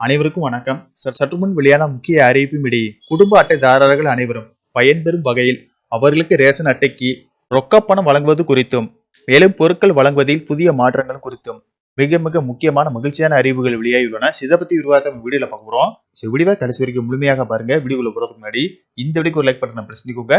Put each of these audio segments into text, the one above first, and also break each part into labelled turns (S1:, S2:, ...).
S1: அனைவருக்கும் வணக்கம். சார் சற்று முன் வெளியான முக்கிய அறிவிப்பும் இடையே குடும்ப அட்டைதாரர்கள் அனைவரும் பயன்பெறும் வகையில் அவர்களுக்கு ரேஷன் அட்டைக்கு ரொக்க பணம் வழங்குவது குறித்தும் மேலும் பொருட்கள் வழங்குவதில் புதிய மாற்றங்கள் குறித்தும் மிக மிக முக்கியமான மகிழ்ச்சியான அறிவுகள் வெளியாகியுள்ளன. இதை பத்தி விரிவாக நம்ம வீடியோல பார்க்க போறோம். ஸோ வீடியோ கடைசி வரைக்கும் முழுமையாக பாருங்க. வீடியோவில் போறதுக்கு முன்னாடி இந்த வீடியோக்கு ஒரு லைக் பட்டன் பிரஸ் பண்ணிக்கோங்க.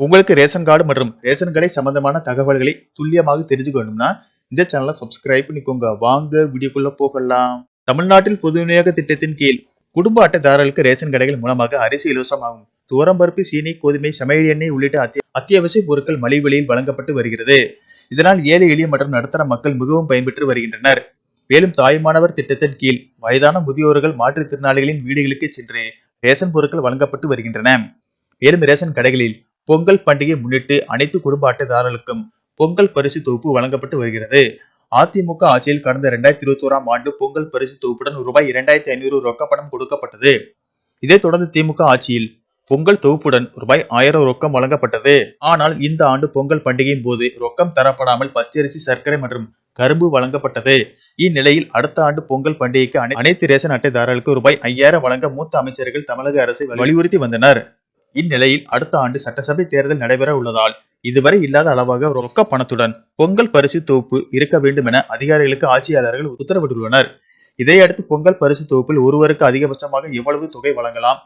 S1: உங்களுக்கு ரேஷன் கார்டு மற்றும் ரேஷன் கடை சம்பந்தமான தகவல்களை துல்லியமாக தெரிஞ்சுக்கணும்னா இந்த சேனலை சப்ஸ்கிரைப் பண்ணிக்கோங்க. வாங்க வீடியோக்குள்ள போகலாம். தமிழ்நாட்டில் பொது விநியோக திட்டத்தின் கீழ் குடும்ப அட்டைதாரர்களுக்கு ரேஷன் கடைகள் மூலமாக அரிசி இலவசமாகும். துவரம்பருப்பு சீனி கோதுமை சமையல் எண்ணெய் உள்ளிட்ட அத்திய- அத்தியாவசிய பொருட்கள் மலிவு விலையில் வழங்கப்பட்டு வருகிறது. இதனால் ஏழை எளிய மற்றும் நடுத்தர மக்கள் மிகவும் பயன்பெற்று வருகின்றனர். மேலும் தாய்மானவர் திட்டத்தின் கீழ் வயதான முதியோர்கள் மாற்றுத்திறனாளிகளின் வீடுகளுக்கு சென்று ரேஷன் பொருட்கள் வழங்கப்பட்டு வருகின்றன. மேலும் ரேஷன் கடைகளில் பொங்கல் பண்டிகை முன்னிட்டு அனைத்து குடும்ப அட்டைதாரர்களுக்கும் பொங்கல் பரிசு தொகுப்பு வழங்கப்பட்டு வருகிறது. அதிமுக ஆட்சியில் கடந்த இரண்டாயிரத்தி இருபத்தி ஓராம் ஆண்டு பொங்கல் பரிசு தொகுப்புடன் ரூபாய் இரண்டாயிரத்தி ஐநூறு ரொக்கப்பணம் கொடுக்கப்பட்டது. இதைத் தொடர்ந்து திமுக ஆட்சியில் பொங்கல் தொகுப்புடன் ரூபாய் ஆயிரம் ரொக்கம் வழங்கப்பட்டது. ஆனால் இந்த ஆண்டு பொங்கல் பண்டிகையின் போது ரொக்கம் தரப்படாமல் பச்சரிசி சர்க்கரை மற்றும் கரும்பு வழங்கப்பட்டது. இந்நிலையில் அடுத்த ஆண்டு பொங்கல் பண்டிகைக்கு அனை- அனைத்து ரேஷன் அட்டைதாரர்களுக்கு ரூபாய் ஐயாயிரம் வழங்க மூத்த அமைச்சர்கள் தமிழக அரசை வலியுறுத்தி வந்தனர். இந்நிலையில் அடுத்த ஆண்டு சட்டசபை தேர்தல் நடைபெற உள்ளதால் இதுவரை இல்லாத அளவாக ரொக்க பணத்துடன் பொங்கல் பரிசு தொகுப்பு இருக்க வேண்டும் என அதிகாரிகளுக்கு ஆட்சியாளர்கள் உத்தரவிட்டுள்ளனர். இதையடுத்து பொங்கல் பரிசு தொகுப்பில் ஒருவருக்கு அதிகபட்சமாக எவ்வளவு தொகை வழங்கலாம்?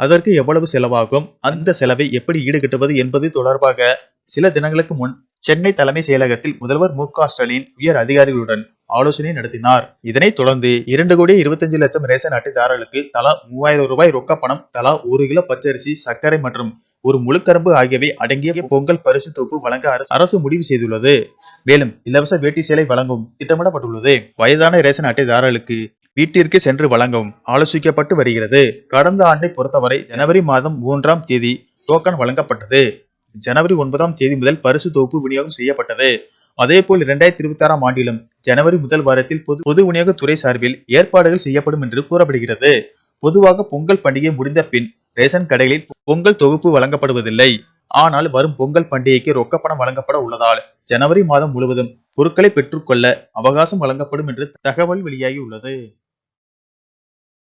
S1: அதற்கு எவ்வளவு செலவாகும்? அந்த செலவை எப்படி ஈடுகட்டுவது என்பது தொடர்பாக சில தினங்களுக்கு முன் சென்னை தலைமை செயலகத்தில் முதல்வர் மு க ஸ்டாலின் உயர் அதிகாரிகளுடன் ஆலோசனை நடத்தினார். இதனைத் தொடர்ந்து இரண்டு கோடி இருபத்தஞ்சு லட்சம் ரேஷன் அட்டைதாரர்களுக்கு தலா மூவாயிரம் ரூபாய் ரொக்க பணம் தலா ஒரு கிலோ பச்சரிசி சர்க்கரை மற்றும் ஒரு முழுக்கரும்பு ஆகியவை அடங்கிய பொங்கல் பரிசு தொகுப்பு வழங்க அரசு- அரசு முடிவு செய்துள்ளது. மேலும் இலவச வேட்டி சேலை வழங்கும் திட்டமிடப்பட்டுள்ளது. வயதான ரேஷன் அட்டைதாரர்களுக்கு வீட்டிற்கு சென்று வழங்கவும் ஆலோசிக்கப்பட்டு வருகிறது. கடந்த ஆண்டை பொறுத்தவரை ஜனவரி மாதம் மூன்றாம் தேதி டோக்கன் வழங்கப்பட்டது. ஜனவரி ஒன்பதாம் தேதி முதல் பரிசு தொகுப்பு விநியோகம் செய்யப்பட்டது. அதேபோல் இரண்டாயிரத்தி இருபத்தி ஆறாம் ஆண்டிலும் ஜனவரி முதல் வாரத்தில் பொது பொது விநியோகத்துறை சார்பில் ஏற்பாடுகள் செய்யப்படும் என்று கூறப்படுகிறது. பொதுவாக பொங்கல் பண்டிகை முடிந்த பின் ரேஷன் கடைகளில் பொங்கல் தொகுப்பு வழங்கப்படுவதில்லை. ஆனால் வரும் பொங்கல் பண்டிகைக்கு ரொக்கப்பணம் வழங்கப்பட உள்ளதால் ஜனவரி மாதம் முழுவதும் பொருட்களை பெற்றுக்கொள்ள அவகாசம் வழங்கப்படும் என்று தகவல் வெளியாகி உள்ளது